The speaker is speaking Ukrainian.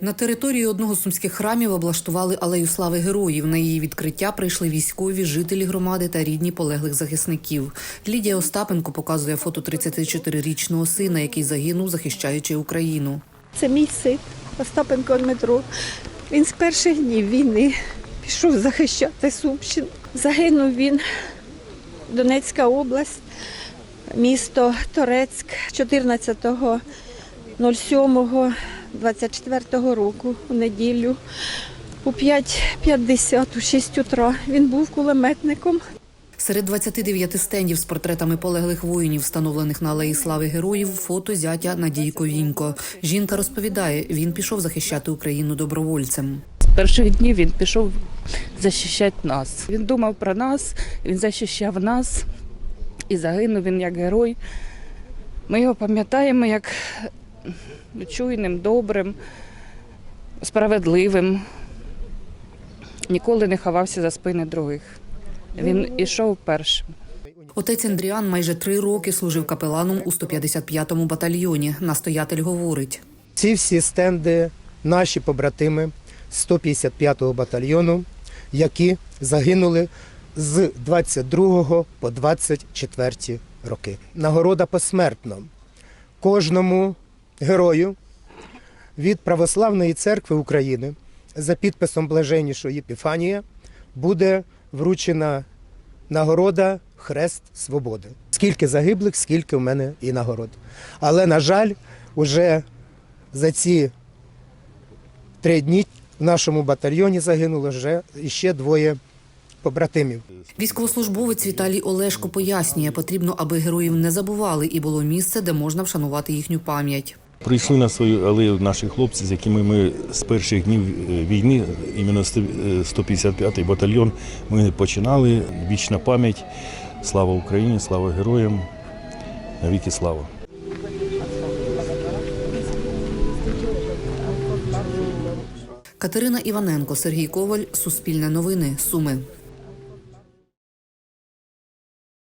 На території одного з сумських храмів облаштували алею слави героїв. На її відкриття прийшли військові, жителі громади та рідні полеглих захисників. Лідія Остапенко показує фото 34-річного сина, який загинув, захищаючи Україну. Це мій син Остапенко Дмитро. Він з перших днів війни пішов захищати Сумщину. Загинув він Донецька область, місто Торецьк 14.07.24 року у неділю у 5.50, у 6 утра. Він був кулеметником. Серед 29 стендів з портретами полеглих воїнів, встановлених на алеї слави героїв, фото зятя Надії Ковінько. Жінка розповідає, він пішов захищати Україну добровольцем. З перших днів він пішов захищати нас. Він думав про нас, він захищав нас і загинув він як герой. Ми його пам'ятаємо як чуйним, добрим, справедливим. Ніколи не ховався за спини других. Він ішов першим. Отець Андріан майже три роки служив капеланом у 155-му батальйоні. Настоятель говорить. Ці всі стенди наші побратими з 155-го батальйону, які загинули з 22 по 24 роки. Нагорода посмертно кожному герою від Православної церкви України за підписом Блаженнішого Єпіфанія буде вручена нагорода Хрест Свободи. Скільки загиблих, скільки в мене і нагород. Але, на жаль, уже за ці три дні в нашому батальйоні загинуло вже ще двоє побратимів. Військовослужбовець Віталій Олешко пояснює, потрібно, аби героїв не забували і було місце, де можна вшанувати їхню пам'ять. Прийшли на свою алею наші хлопці, з якими ми з перших днів е, війни, іменно 155-й батальйон, ми починали. Вічна пам'ять. Слава Україні, слава героям, навіки слава. Катерина Іваненко, Сергій Коваль, Суспільне новини, Суми.